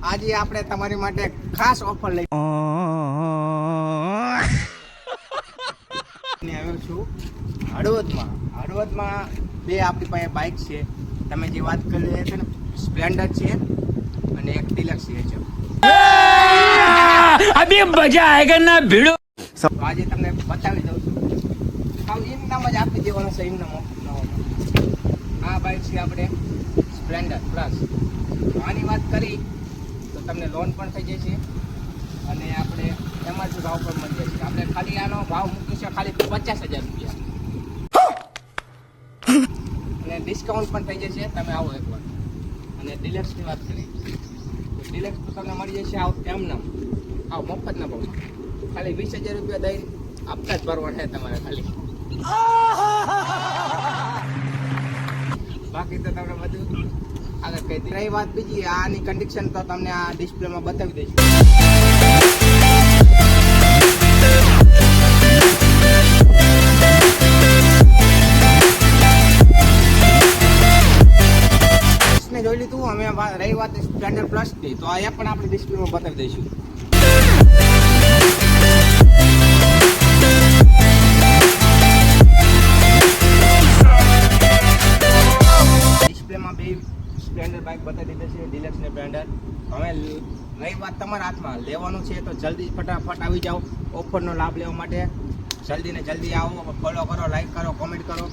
આજે આપણે તમારી માટે ખાસ ઓફર લઈ ને આવ્યો છું હળવદમાં. હળવદમાં બે આપણી પાસે બાઇક છે. તમે જે વાત કરી રહ્યા છો ને સ્પ્લેન્ડર છે અને એક તિલક છે. અભી મજા આયેગા ના ભીડો? આજે તમને બતાવી દઉં છું. આમ એમ નામ જ આપી દેવાનો છે એમ નામ આ બાઇક છે આપણે સ્પ્લેન્ડર પ્લસ આની વાત કરી તો તમને લોન પણ થઈ જશે. અને આપણે એમઆરપી ભાવ પણ મળી જશે. આપણે ખાલી આનો ભાવ મૂકીશું છે ખાલી પચાસ હજાર રૂપિયા. અને ડિસ્કાઉન્ટ પણ થઈ જશે. તમે આવો એકવાર. અને ડિલેક્સની વાત કરી તો ડિલેક્સ તો તમને મળી જશે આવ એમ નામ આવ મફતના ભાવમાં. ખાલી વીસ હજાર રૂપિયા દઈ આપતા જ ભરવા છે તમારે ખાલી. બાકી તો તમને બધું આગળ કહી રહી વાત બીજી, આની કન્ડિશન તો તમને આ ડિસ્પ્લેમાં બતાવી દઈશું. જોઈ લીધું, અમે રહી વાત સ્પ્લેન્ડર પ્લસની તો આ પણ આપણે ડિસ્પ્લેમાં બતાવી દઈશું. ડિસ્પ્લેમાં બે સ્પ્લેન્ડર બાઇક બતાવી દીધી છે, ડિલક્સ ને સ્પ્લેન્ડર હવે રહી વાત તમારા હાથમાં. લેવાનું છે તો જલ્દી ફટાફટ આવી જાઓ. ઓફરનો લાભ લેવા માટે. જલ્દી ને જલ્દી આવો. ફોલો કરો લાઈક કરો કોમેન્ટ કરો.